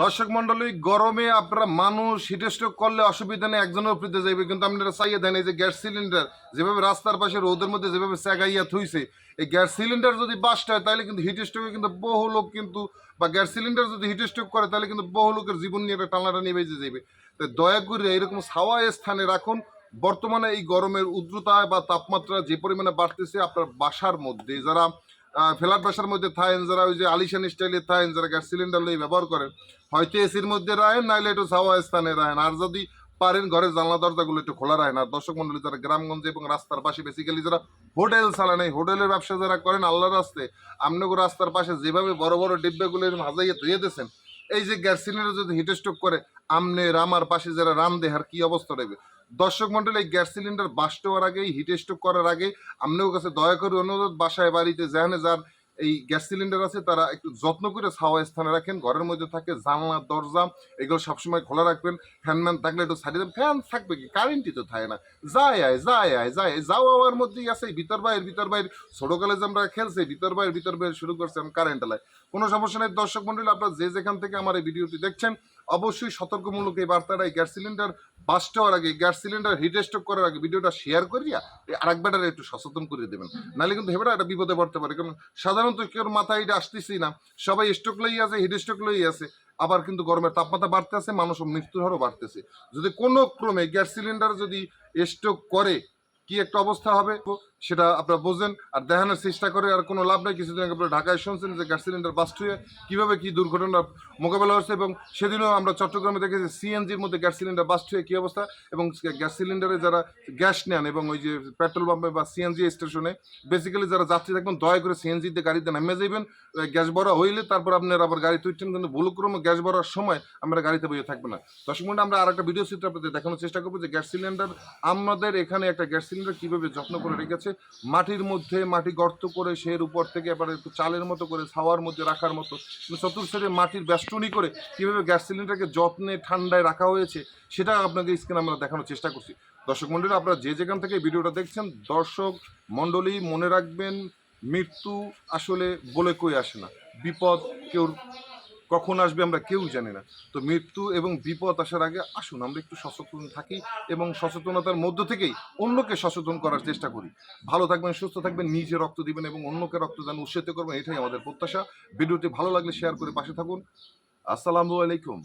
দর্শক মন্ডলী গরমে আপনারা মানুষ হিটস্ট্রোক করলে অসুবিধা নেই, একজনের উপরে যাইবে। কিন্তু আপনারা চাইয়ে দেন, এই যে গ্যাস সিলিন্ডার, যেভাবে রাস্তার পাশে রোদের মধ্যে যেভাবে চেগাইয়া থুইছে, এই গ্যাস সিলিন্ডার যদি বাস্ট হয় তাহলে কিন্তু হিটস্ট্রোকে কিন্তু বহু লোক কিন্তু, বা গ্যাস সিলিন্ডার যদি হিটস্ট্রোক করে তাহলে কিন্তু বহু লোকের জীবন নিয়ে একটা টানাটানি বেজে যাবে তো দয়া করে এরকম ছাওয়া স্থানে রাখুন। বর্তমানে এই গরমের উদ্রতায় বা তাপমাত্রা যে পরিমাণে বাড়তেছে আপনার বাসার মধ্যে, যারা ফ্ল্যাট বাসার মধ্যে থাকেন, যারা ওই যে আলিশান স্টাইলে থাকেন, যারা গ্যাস সিলিন্ডার লই ব্যবহার করেন হয়তো এসির মধ্যে রাখেন নাহলে একটু ছাওয়া স্থানে রাখেন আর যদি পারেন, ঘরের জানলা, দরজাগুলো একটু খোলা রাখেন আর দর্শক মন্ডলী যারা গ্রামগঞ্জে এবং রাস্তার পাশে বেসিক্যালি যারা হোটেল চালান এই হোটেলের ব্যবসা যারা করেন, আল্লাহর রাস্তে, আমনগর রাস্তার পাশে যেভাবে বড় বড় ডিব্বাগুলো হাজাইয়া ধুয়ে দিয়েছেন, এই যে গ্যাস সিলিন্ডার যদি হিটস্ট্রোক করে আমনের আমার পাশে যারা রান দেয়, আর কি অবস্থা রইবে? দর্শক মন্ডল এই গ্যাস সিলিন্ডার বাস্ট হওয়ার আগে হিট স্ট্রোক করার আগে আমনেও কাছে দয়া করে অনুরোধ, বাসায়, বাড়িতে, যেখানে যার এই গ্যাস সিলিন্ডার আছে, তারা একটু যত্ন করে ছাওয়া স্থানে রাখেন, ঘরের মধ্যে থাকে, জানলা, দরজা, এগুলো সবসময় খোলা রাখবেন ফ্যান ম্যান থাকলে একটু সাইডে ফ্যান থাকবে কি কারেন্টই তো থাকে না যায় আয় যায় আয়, যায়। যাও আওয়ার মধ্যেই আছে ভিতর বাইর ভিতর বাইর, ছোট কলেজ আমরা খেলছি, ভিতর বাইর ভিতর বাইর, শুরু করছে কারেন্ট লাই কোনো সমস্যা নেই, দর্শক মন্ডলী, আপনারা যে যেখান থেকে আমার এই ভিডিওটি দেখছেন, অবশ্যই সতর্কমূলক এই বার্তাটা, এই গ্যাস সিলিন্ডার বাস্ট হওয়ার আগে গ্যাস সিলিন্ডার হিট স্ট্রোক করার আগে ভিডিওটা শেয়ার করিয়া বেটারে একটু সচেতন করে দেবেন। নাহলে কিন্তু হেবেটা একটা বিপদে পড়তে পারে। কারণ সাধারণত কেউ মাথায় এটা আসতেছি না। সবাই স্টক লই আছে, হিট স্টক লই আছে। আবার কিন্তু গরমের তাপমাত্রা বাড়তেছে মানুষ মৃত্যুর হারও বাড়তেছে। যদি কোনো ক্রমে গ্যাস সিলিন্ডার যদি স্টক করে কি একটা অবস্থা হবে, সেটা আপনারা বোঝেন। আর দেখানোর চেষ্টা করে, আর কোনো লাভ নেই, কিছুদিন আগে আপনারা ঢাকায় শুনছেন যে গ্যাস সিলিন্ডার বাস্ট হয়ে কীভাবে কী দুর্ঘটনার মোকাবেলা হচ্ছে এবং সেদিনও আমরা চট্টগ্রামে দেখেছি সিএনজির মধ্যে গ্যাস সিলিন্ডার বাস্ট হয়ে কী অবস্থা, এবং গ্যাস সিলিন্ডারে যারা গ্যাস নেন, এবং ওই যে পেট্রোল পাম্পে বা সিএনজি স্টেশনে বেসিক্যালি যারা যাত্রী থাকবেন দয়া করে সিএনজিতে গাড়িতে নামিয়ে যাবেন গ্যাস ভরা হইলে তারপর আপনার আবার গাড়ি তুলছেন কিন্তু ভুলক্রমে গ্যাস ভরার সময় আমরা গাড়িতে বইয়ে থাকবে না। দর্শক মিনিট আমরা আর একটা ভিডিও চিত্র আপনাদের দেখানোর চেষ্টা করব যে গ্যাস সিলিন্ডার, আমাদের এখানে একটা গ্যাস সিলিন্ডার কীভাবে যত্ন করে রেখেছে, মাটির মধ্যে মাটি গর্ত করে সের উপর থেকে এবার একটু চালের মতো করে ছাওয়ার মধ্যে রাখার মতো চতুর্থে মাটির বেষ্টনী করে কীভাবে গ্যাস সিলিন্ডারকে যত্নে ঠান্ডায় রাখা হয়েছে, সেটা আপনাকে স্ক্রিনে আমরা দেখানোর চেষ্টা করছি। দর্শক মণ্ডলী, আপনারা যে যেখান থেকে ভিডিওটা দেখছেন, দর্শক মণ্ডলী, মনে রাখবেন, মৃত্যু আসলে বলে কই আসে না। বিপদ কেউ কখন আসবে আমরা কেউ জানি না। তো মৃত্যু এবং বিপদ আসার আগে আসুন, আমরা একটু সচেতন থাকি এবং সচেতনতার মধ্য থেকেই অন্যকে সচেতন করার চেষ্টা করি। ভালো থাকবেন, সুস্থ থাকবেন, নিজে রক্ত দিবেন এবং অন্যকে রক্তদান উৎসাহিত করবেন, এটাই আমাদের প্রত্যাশা। ভিডিওটি ভালো লাগলে শেয়ার করে পাশে থাকুন। আসসালামু আলাইকুম।